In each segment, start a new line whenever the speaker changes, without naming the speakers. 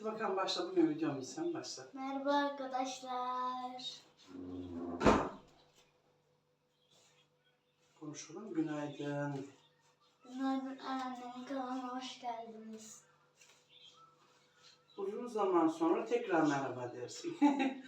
Hadi bakalım başla bugün videomu sen başla.
Merhaba arkadaşlar.
Konuşalım. Günaydın.
Günaydın annemin kanalına hoş geldiniz.
Uzun zaman sonra tekrar merhaba dersin.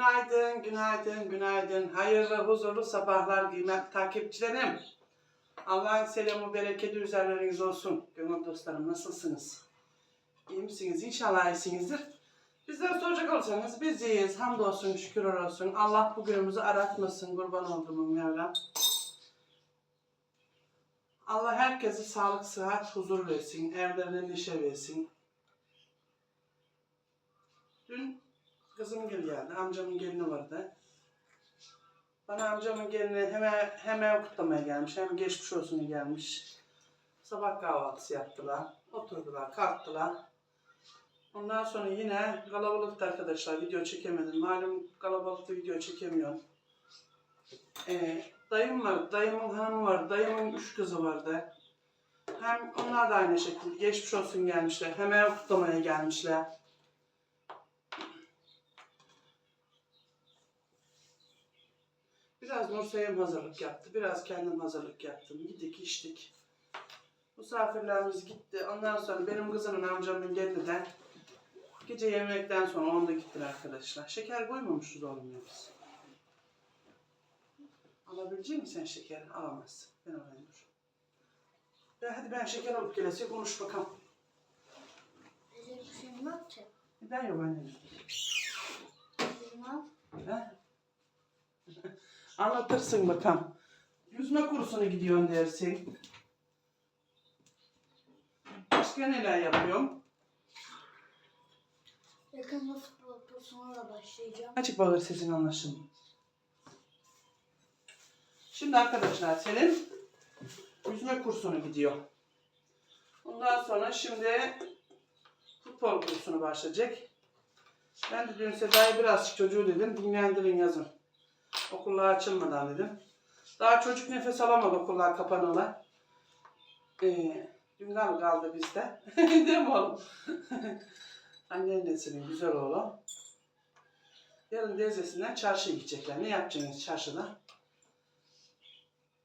günaydın, günaydın, günaydın. Hayırlı, huzurlu sabahlar kıymetli takipçilerim. Allah'ın selamı, bereketi üzerleriniz olsun. Gönül dostlarım nasılsınız? İyi misiniz? İnşallah iyisinizdir. Bizden soracak olsanız biz iyiyiz. Hamdolsun, şükürler olsun. Allah bugünümüzü aratmasın. Kurban olduğum Mevlam. Allah herkese sağlık, sıhhat, huzur versin. Evlerine neşe versin. Dün kızım gel geldi. Amcamın gelini vardı. Bana amcamın gelini hemen hemen kutlamaya gelmiş. Hem geçmiş olsun gelmiş. Sabah kahvaltısı yaptılar. Oturdular, kalktılar. Ondan sonra yine kalabalıkta arkadaşlar video çekemedim. Malum kalabalıkta video çekemiyorum. Ee, dayım var, dayımın hanımı var, dayımın üç kızı vardı. Hem onlar da aynı şekilde geçmiş olsun gelmişler. Hemen kutlamaya gelmişler. Biraz Nursay'ım hazırlık yaptı. Biraz kendim hazırlık yaptım. Gittik içtik. Misafirlerimiz gitti. Ondan sonra benim kızımın amcamın geldi de Gece yemekten sonra onda gittiler arkadaşlar. Şeker koymamışız ya biz. Alabilecek misin sen şeker? Alamazsın. Ben alayım dur. Ya hadi ben şeker alıp gelesi konuş bakalım.
Öyle bir şey mi ki?
Ben yok annem.
Bilmem.
Ha? Anlatırsın bakalım. Yüzme kursuna gidiyorsun dersin. Başka neler yapıyorum?
Yakında futbol kursuna da başlayacağım.
Açık bağır sesin anlaşılmıyor. Şimdi arkadaşlar Selin yüzme kursuna gidiyor. Ondan sonra şimdi futbol kursuna başlayacak. Ben de dün Seda'ya biraz çocuğu dedim dinlendirin yazın. Okullar açılmadan dedim. Daha çocuk nefes alamadı okullar kapanalı. Ee, dün kaldı, kaldı bizde. Değil mi oğlum? Anneannesinin güzel oğlu. Yarın teyzesinden çarşıya gidecekler. Ne yapacaksınız çarşıda?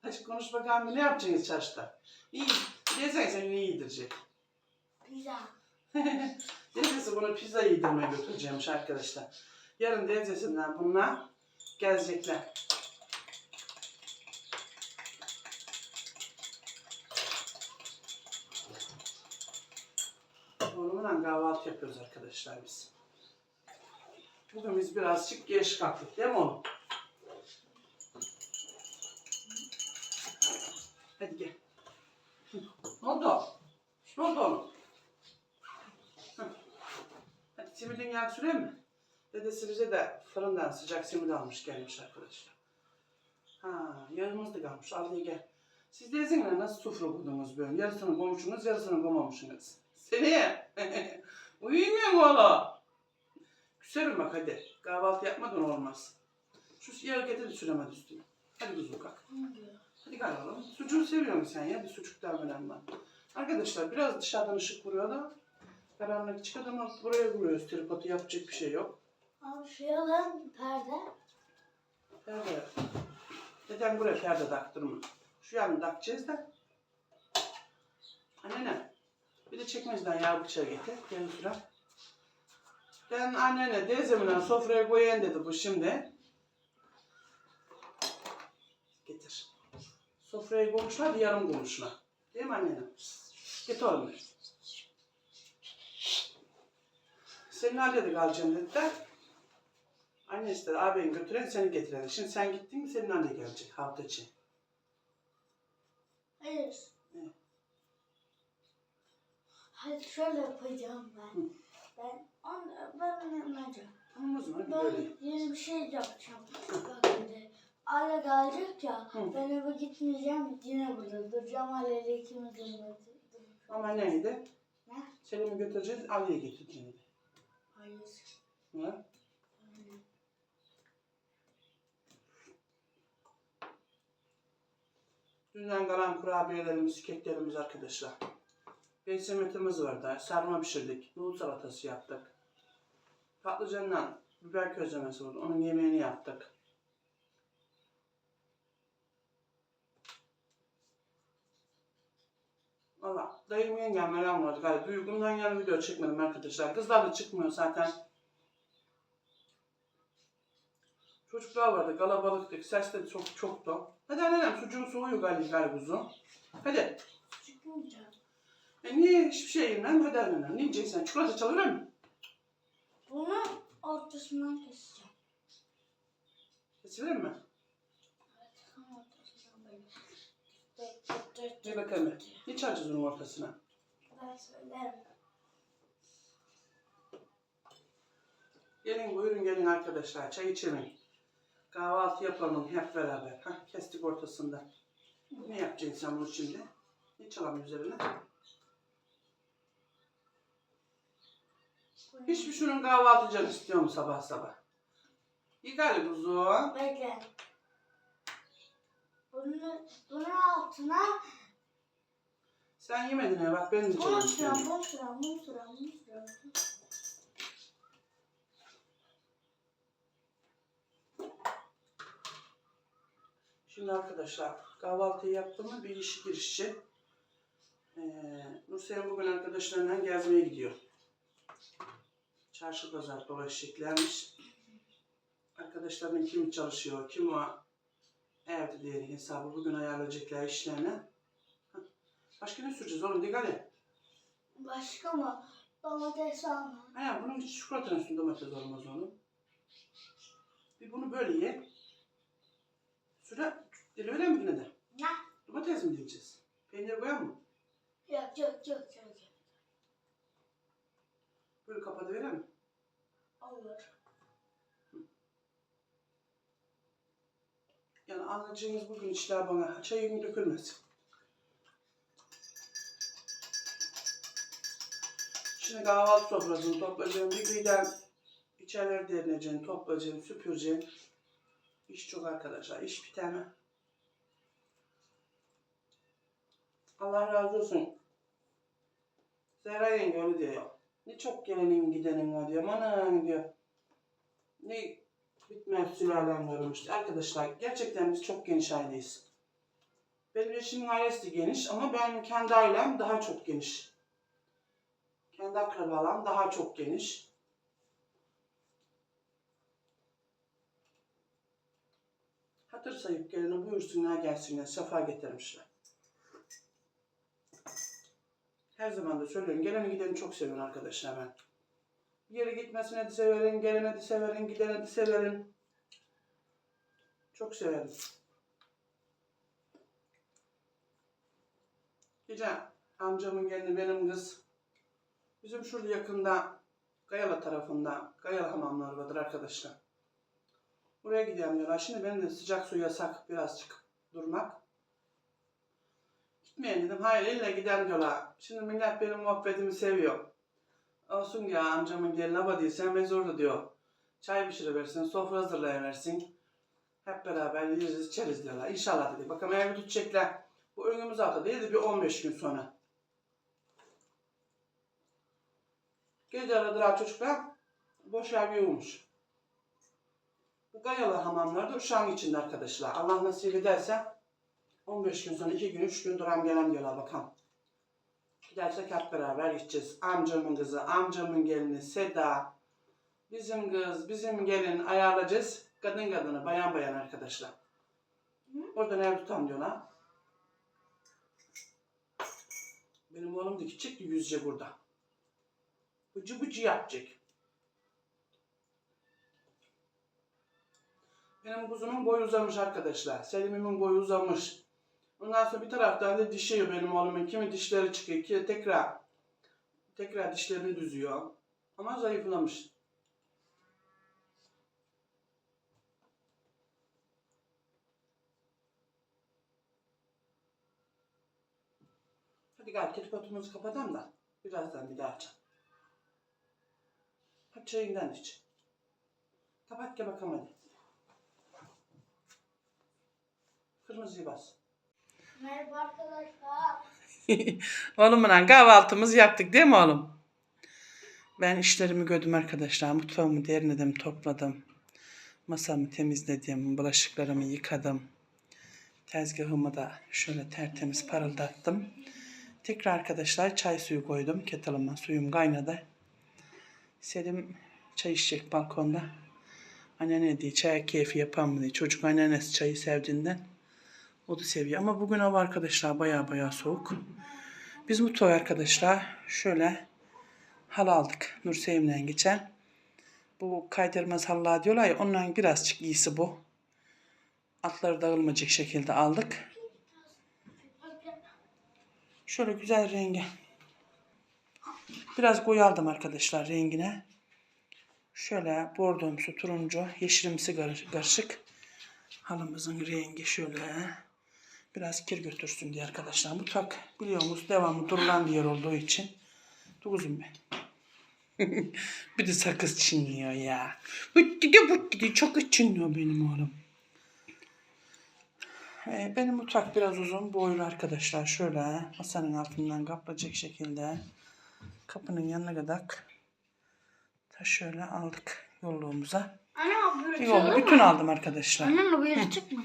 Hadi konuş bakalım ne yapacaksınız çarşıda? İyi. Teyzen seni iyi yedirecek.
Pizza.
Teyzesi bunu pizza yedirmeye götüreceğimiş arkadaşlar. Yarın teyzesinden bunlar gelecekler. Oğlumla kahvaltı yapıyoruz arkadaşlar biz. Bugün biz birazcık geç kalktık değil mi oğlum? Hadi gel. Ne oldu? Ne oldu oğlum? Hadi simidin yağ süreyim mi? Bize de fırından sıcak simit almış gelmiş arkadaşlar. Ha, yağımız da kalmış. Al diye gel. Siz de ezinle nasıl sufra kurdunuz böyle? Yarısını koymuşsunuz, yarısını koymamışsınız. Seneye. Uyumuyor mu oğlum? Küserim bak hadi. Kahvaltı yapmadan olmaz. Şu yağı getir süremedi üstüne. Hadi kuzum kalk. Hadi kalkalım. Sucuğu seviyor musun sen ya? Bir sucuk daha önemli. Arkadaşlar biraz dışarıdan ışık vuruyor da karanlık çıkıyor ama buraya vuruyoruz tripodu yapacak bir şey yok.
Abi şuraya lan perde.
Perde. Neden buraya perde taktırma? Şu yanını takacağız da. Annene. Bir de çekmeceden yağ bıçağı getir. Gel sıra. Ben annene teyzemle sofraya koyayım dedi bu şimdi. Getir. Sofraya koymuşlar da yarım koymuşlar. Değil mi annene? Git oğlum. Senin halledik alacağım dediler. Anne istedi ağabeyin götüren seni getiren. Şimdi sen gittin mi senin anne gelecek hafta içi.
Hayır.
Ne?
Hadi şöyle yapacağım ben.
Hı.
Ben on, ben yapmayacağım.
Tamam o zaman böyle.
Ben yeni bir şey yapacağım. Bak şimdi. Aile gelecek ya.
Hı.
Ben eve gitmeyeceğim. Yine burada duracağım. Aile ile ikimiz de duracağız.
Ama neydi?
Ne?
Selim'i götüreceğiz, Ali'ye getireceğiz.
Hayır.
Ha? Dünden kalan kurabiyelerimiz, keklerimiz arkadaşlar. Beksimetimiz vardı. Sarma pişirdik. Nohut salatası yaptık. Patlıcanla biber közlemesi oldu. Onun yemeğini yaptık. Valla dayım yengem meram vardı galiba. Duygundan yana video çekmedim arkadaşlar. Kızlar da çıkmıyor zaten. Çocuklar vardı, kalabalıktık. Ses de çok çoktu. Hadi annem sucuğun soğuyor galiba kuzu. Hadi.
Çıkınca.
E niye hiçbir şey yemem? Hadi annem. Ne yiyeceksin? Çikolata çalıyor mu?
Bunu ortasından keseceğim.
Kesilir mi?
Evet, tam ortasından böyle. Tık tık tık
Bir bakalım. Ne çalacağız onun ortasına?
Ben söylerim.
Gelin buyurun gelin arkadaşlar. Çay içelim. Kahvaltı yapalım hep beraber. Hah, kestik ortasında. Ne yapacaksın sen bunu şimdi? Ne çalalım üzerine? Hiçbir şunun kahvaltı canı istiyor mu sabah sabah? İyi galiba kuzu.
Bekle. Bunu, bunun altına
Sen yemedin ya bak benim de canım istiyor.
süren, bunu süren, bunu süren, bunu süren.
Şimdi arkadaşlar kahvaltıyı yaptım mı bir iş girişçi. Ee, Nursel bugün arkadaşlarına gezmeye gidiyor. Çarşı pazar dolaşacaklarmış. Arkadaşlarının kimi çalışıyor, kim o evde diye hesabı bugün ayarlayacaklar işlerine. Hah. Başka ne süreceğiz oğlum dikkat et.
Başka mı? Domates alma.
Ha, bunun hiç çikolatanın üstünde domates olmaz oğlum. Bir bunu böyle ye. Süre dili öyle mi yine de?
Ne?
Domates mi diyeceğiz? Peynir koyar mı?
Yok yok yok yok.
Böyle kapatıverir mi?
Olur.
Yani anlayacağınız bugün işler bana çayın dökülmesin. Şimdi kahvaltı sofrasını toplayacağım. Bir birden içerileri derineceğim, toplayacağım, süpüreceğim. İş çok arkadaşlar, iş biter mi? Allah razı olsun. Zehra yenge öyle diyor. Ne çok gelenin gidenin var diyor. Aman diyor. Ne bitmez sülalem görmüştü. Arkadaşlar gerçekten biz çok geniş aileyiz. Benim eşimin ailesi de geniş ama ben kendi ailem daha çok geniş. Kendi akrabalarım daha çok geniş. Hatır sayıp gelene buyursunlar gelsinler. Sefa getirmişler. Her zaman da söylüyorum. Geleni gideni çok seviyorum arkadaşlar ben. Bir yere gitmesine de severim, gelene de severim, gidene de severim. Çok severim. Gece amcamın gelini benim kız. Bizim şurada yakında Gayala tarafında Gayala hamamları vardır arkadaşlar. Buraya gidelim diyorlar. Şimdi benim de sıcak su yasak birazcık durmak. Gitmeyin dedim. Hayır illa gidelim diyorlar. Şimdi millet benim muhabbetimi seviyor. Olsun ya amcamın diyor sen mezurda diyor. Çay pişiriversin, sofra hazırlayıversin. Hep beraber yiyeceğiz, içeriz diyorlar. İnşallah dedi. Bakalım evi tutacaklar. Bu önümüz hafta değil de bir 15 gün sonra. Gece aradılar çocuklar. Boş yer bir olmuş. Bu Gayalı hamamlar da Uşak'ın içinde arkadaşlar. Allah nasip ederse 15 gün sonra 2 gün 3 gün duram gelen diyorlar bakalım. Gidersek hep beraber gideceğiz. Amcamın kızı, amcamın gelini Seda, bizim kız, bizim gelin ayarlayacağız. Kadın kadını, bayan bayan arkadaşlar. Oradan ev tutam diyorlar. Benim oğlum küçük yüzce burada. Bıcı bıcı yapacak. Benim kuzumun boyu uzamış arkadaşlar. Selim'imin boyu uzamış. Ondan sonra bir taraftan da dişiyor benim oğlumun. Kimi dişleri çıkıyor, ki tekrar tekrar dişlerini düzüyor. Ama zayıflamış. Hadi gel tripodumuzu kapatalım da birazdan bir daha açalım. Hadi çayından iç. Kapat gel bakalım hadi. Kırmızıyı bas.
Merhaba arkadaşlar.
Oğlumla kahvaltımız yaptık değil mi oğlum? Ben işlerimi gördüm arkadaşlar. Mutfağımı derledim, topladım. Masamı temizledim, bulaşıklarımı yıkadım. Tezgahımı da şöyle tertemiz parıldattım. Tekrar arkadaşlar çay suyu koydum kettle'ıma. Suyum kaynadı. Selim çay içecek balkonda. Anne diye çay keyfi yapan mı diye. Çocuk anneannesi çayı sevdiğinden o da seviyor. Ama bugün hava arkadaşlar baya baya soğuk. Biz mutfağa arkadaşlar şöyle hal aldık Nursevim'den geçen. Bu kaydırmaz halılar diyorlar ya ondan birazcık iyisi bu. Atları dağılmayacak şekilde aldık. Şöyle güzel rengi. Biraz koyu aldım arkadaşlar rengine. Şöyle bordomsu, turuncu, yeşilimsi karış- karışık. Halımızın rengi şöyle. Biraz kir götürsün diye arkadaşlar. Mutfak biliyorsunuz devamlı durulan bir yer olduğu için. Dokuzum ben. bir de sakız çinliyor ya. Bu gidiyor bu gidiyor. Çok çinliyor benim oğlum. Ee, benim mutfak biraz uzun boylu arkadaşlar. Şöyle masanın altından kaplayacak şekilde kapının yanına kadar ta şöyle aldık yolluğumuza.
Anne böyle
oldu. Bütün aldım arkadaşlar.
Anne böyle çıkma.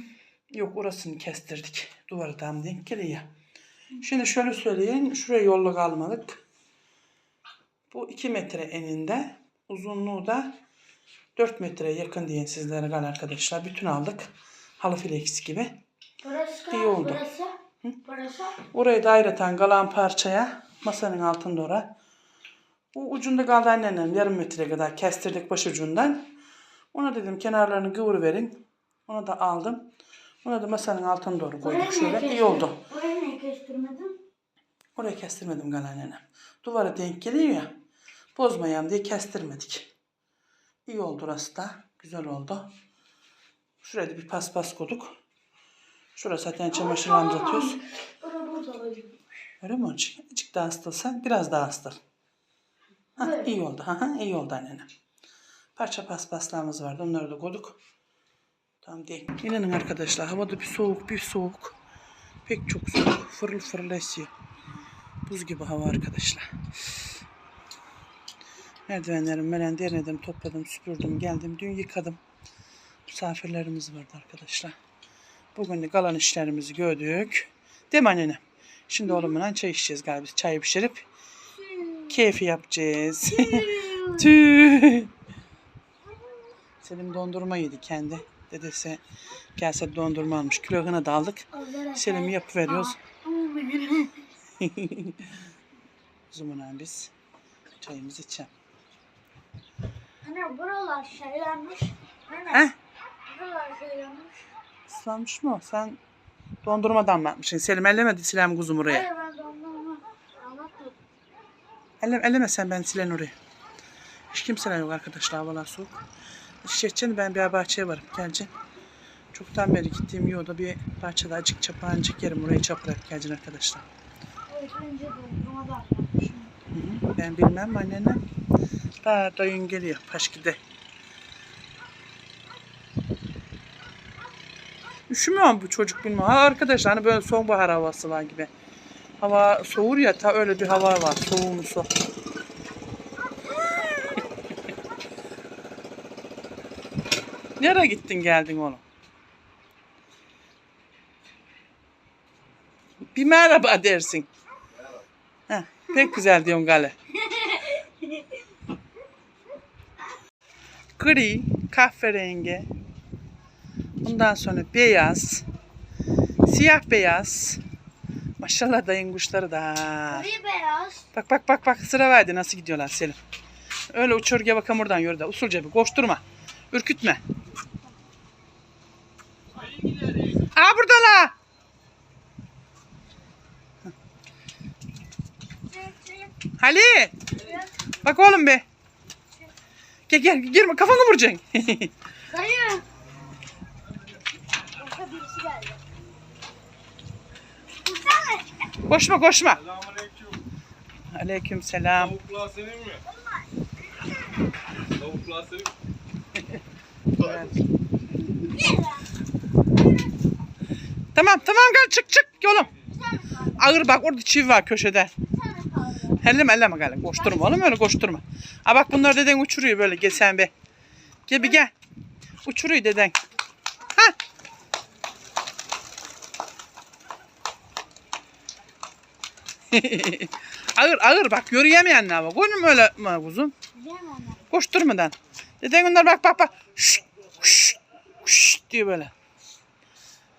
Yok orasını kestirdik. Duvarı tam denk geliyor. Şimdi şöyle söyleyeyim. Şuraya yolluk almadık. Bu 2 metre eninde. Uzunluğu da 4 metreye yakın diyen sizlere gal arkadaşlar. Bütün aldık. Halı flex gibi.
Burası
İyi oldu.
Burası. Burası.
Orayı da ayrıten kalan parçaya masanın altında ora. Bu ucunda kaldı annenin yarım metre kadar kestirdik baş ucundan. Ona dedim kenarlarını kıvır verin. Onu da aldım. Ona da masanın altına doğru koyduk şöyle. İyi oldu.
Burayı niye kestirmedin?
Oraya kestirmedim gal annenem. Duvara denk geliyor ya. Bozmayalım diye kestirmedik. İyi oldu orası da. Güzel oldu. Şuraya da bir paspas koyduk. Şurası zaten çamaşırlarımızı atıyoruz.
Bura burada olacak.
Öyle mi olacak? Azıcık daha ıstılsan biraz daha. Hah,
Böyle.
iyi oldu. Ha, iyi oldu annenem. Parça paspaslarımız vardı. Onları da koyduk. Tamam değil. İnanın arkadaşlar havada bir soğuk bir soğuk. Pek çok soğuk. Fırıl fırıl esiyor. Buz gibi hava arkadaşlar. Merdivenlerim melen derledim, topladım, süpürdüm, geldim. Dün yıkadım. Misafirlerimiz vardı arkadaşlar. Bugün de kalan işlerimizi gördük. Değil mi annenem? Şimdi oğlumla çay içeceğiz galiba. Çay pişirip keyfi yapacağız. Tüh. Selim dondurma yedi kendi. Dedesi gelse dondurma almış. Külahına da aldık. Selim'i yapıveriyoruz. Zaman biz çayımızı içelim.
Anne buralar şeylenmiş. Anne
Heh,
buralar şeylenmiş.
ıslanmış mı? Sen dondurmadan mı yapmışsın? Selim ellemedi silem kuzum oraya.
Hayır ben ondan anlatmadım.
Elleme, elleme sen ben silen oraya. Hiç kimseler yok arkadaşlar havalar soğuk. Çiçekçinin ben bir bahçeye varım geleceğim. Çoktan beri gittiğim yolda bir bahçede acık çapağıncık yerim orayı çapırak geleceğim arkadaşlar. Ben bilmem anneannem. Daha dayın geliyor Paşki'de. Üşümüyor mu bu çocuk bilmiyorum. Ha arkadaşlar hani böyle sonbahar havası var gibi. Hava soğur ya ta öyle bir hava var. Soğumusu. Nereye gittin geldin oğlum? Bir merhaba dersin. Heh, pek güzel diyorsun gale. Gri, kahverengi. Bundan sonra beyaz. Siyah beyaz. Maşallah dayın kuşları da.
Gri beyaz.
Bak bak bak bak sıra verdi nasıl gidiyorlar Selim. Öyle uçur gel bakalım buradan yürü de usulca bir koşturma. Ürkütme. Aa buradalar. Ali. Bak oğlum be. Gel gel girme kafanı vuracaksın.
Tutsana.
koşma koşma. Aleyküm selam.
Tavuklar senin mi? Tavuklar senin mi?
Tamam tamam gel çık çık yolum. Ağır bak orada çivi var köşede. Elleme elleme gel. Koşturma oğlum öyle koşturma. Ha bak bunlar deden uçuruyor böyle gel sen be. Gel bir gel. Uçuruyor deden. Ha. ağır ağır bak yürüyemeyenler. Koyun mu öyle mi kuzum? Koşturmadan. Deden onlar bak bak bak. Şşt, şşt, şşt diyor böyle.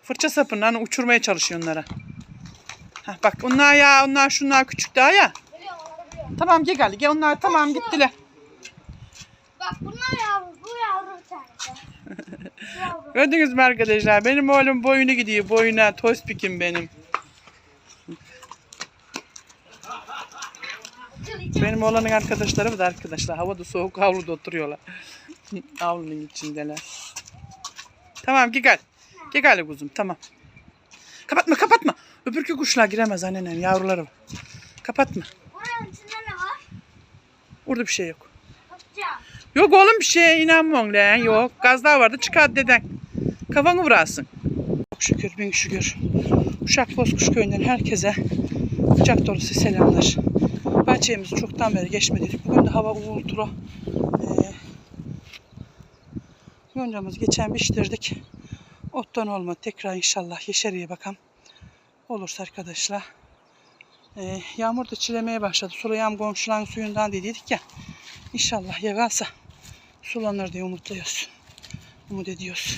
Fırça sapından uçurmaya çalışıyor onlara. Hah, bak onlar ya onlar şunlar küçük daha ya. Tamam gel gel gel onlar tamam gittiler.
Bak bunlar yavru. Bu yavru bir tanesi.
Gördünüz mü arkadaşlar benim oğlum boyunu gidiyor boyuna tospikim benim. Benim oğlanın arkadaşları da arkadaşlar havada soğuk havluda oturuyorlar. Avlunun içindeler. Tamam gel gel. Gel kuzum tamam. Kapatma kapatma. Öbürkü kuşlar giremez annenin yavruları. Kapatma.
Buranın içinde ne var?
Orada bir şey yok.
Bakacağım.
Yok oğlum bir şeye inanmıyorum lan. Yok. Gazlar vardı çıkar deden. Kafanı vurasın. Çok şükür bin şükür. Uşak Bozkuş köyünden herkese kucak dolusu selamlar. Bahçemizi çoktan beri geçmedik. Bugün de hava ultra. Ee, yoncamızı geçen biçtirdik. Ottan olma tekrar inşallah yeşeriye bakalım. Olursa arkadaşlar. Ee, yağmur da çilemeye başladı. Sulayam komşuların suyundan dediydik ya. İnşallah yağarsa sulanır diye umutluyoruz. Umut ediyoruz.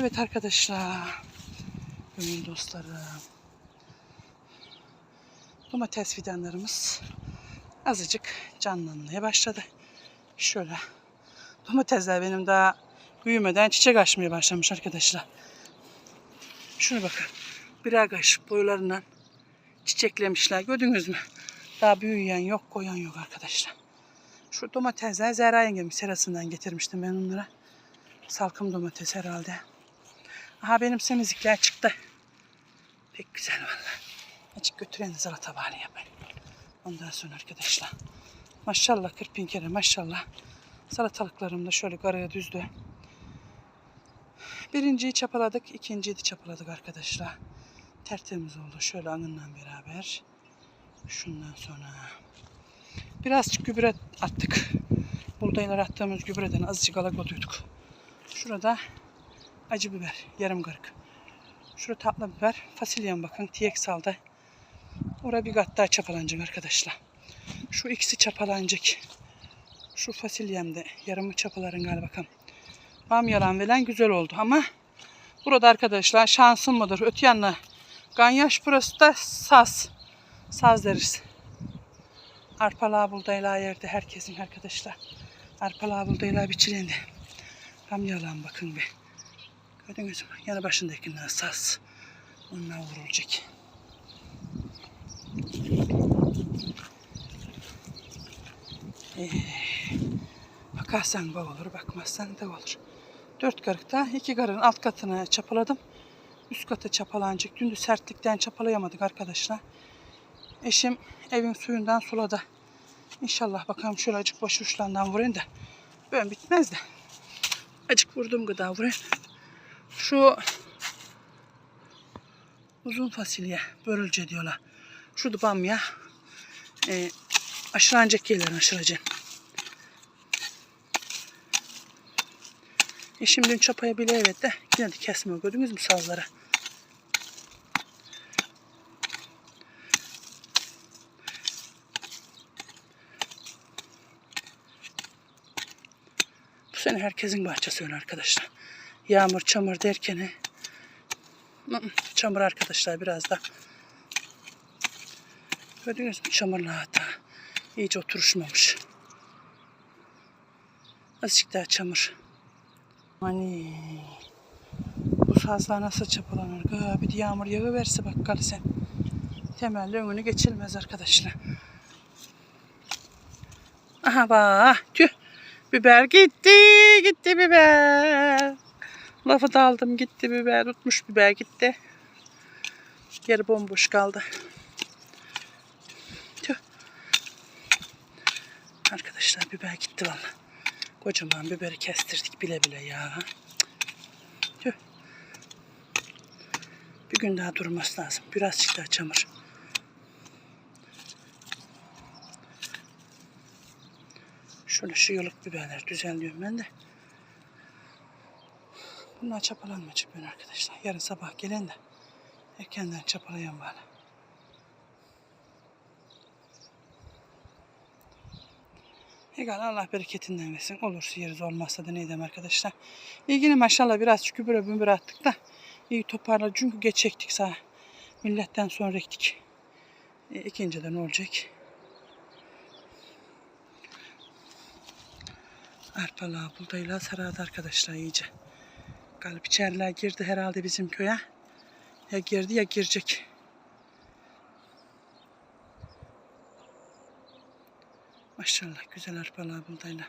Evet arkadaşlar. Gönül dostlarım. Domates fidanlarımız azıcık canlanmaya başladı. Şöyle. Domatesler benim daha büyümeden çiçek açmaya başlamış arkadaşlar. Şunu bakın. Birer kaşık boylarından çiçeklemişler. Gördünüz mü? Daha büyüyen yok, koyan yok arkadaşlar. Şu domatesler Zehra yengemin serasından getirmiştim ben onlara. Salkım domates herhalde. Aha benim semizlikler çıktı. Pek güzel vallahi. Açık götüren salata bari yapayım. Ondan sonra arkadaşlar. Maşallah kırpin kere maşallah. Salatalıklarım da şöyle karaya düzdü. Birinciyi çapaladık, ikinciyi de çapaladık arkadaşlar. Tertemiz oldu şöyle anınla beraber. Şundan sonra birazcık gübre attık. Buğdaylar attığımız gübreden azıcık ala koyduk. Şurada acı biber, yarım kırık. Şurada tatlı biber, fasulyem bakın tiyeksalda. Oraya bir kat daha çapalanacak arkadaşlar. Şu ikisi çapalanacak. Şu fasulyem de yarımı çapaların galiba bakın. Bamyalan veren güzel oldu ama burada arkadaşlar şansım mıdır? Öte yanına ganyaş burası da saz. Saz deriz. Arpalığa buğdaylığa yerde herkesin arkadaşlar. Arpalığa buğdaylığa biçilendi. Bamyalan bakın bir. Gördünüz mü? Yanı başındakiler saz. Onlar vurulacak. Ee, bakarsan bal olur, bakmazsan da olur. Dört karıkta iki karın alt katını çapaladım. Üst katı çapalanacak. Dün de sertlikten çapalayamadık arkadaşlar. Eşim evin suyundan suladı. İnşallah bakalım şöyle acık baş uçlarından vurayım da. Ben bitmez de. Acık vurduğum kadar vurayım. Şu uzun fasulye börülce diyorlar. Şu da bamya. E, aşılanacak yerlerini aşıracağım. Eşim dün çapaya bile evet de yine de kesmiyor. Gördünüz mü sazları? Bu sene herkesin bahçesi öyle arkadaşlar. Yağmur, çamur derken ı, çamur arkadaşlar biraz da. Gördünüz mü çamurla hatta. İyice oturuşmamış. Azıcık daha çamur. Hani bu sazlar nasıl çapalanır? Gı, Bir de yağmur yağıverse bak gari sen. Temelli önünü geçilmez arkadaşlar. Aha bak tüh. Biber gitti, gitti biber. Lafı da aldım gitti biber, tutmuş biber gitti. Geri bomboş kaldı. Arkadaşlar biber gitti valla. Kocaman biberi kestirdik bile bile ya. Bir gün daha durması lazım. Birazcık daha çamur. Şöyle şu yıllık biberleri düzenliyorum ben de. Bunlar çapalanmayacak ben arkadaşlar. Yarın sabah gelen de erkenden çapalayan bana. Egal Allah bereketinden versin. Olursa yeriz olmazsa da neydem arkadaşlar. İlgini maşallah biraz gübre mübre attık da iyi toparladı. Çünkü geç ektik sağ. Milletten sonra ektik. E, ikinciden olacak. Arpalığa buğdayla sarardı arkadaşlar iyice. Galip içeriler girdi herhalde bizim köye. Ya girdi ya girecek. Maşallah güzel arpalığa buğdayla.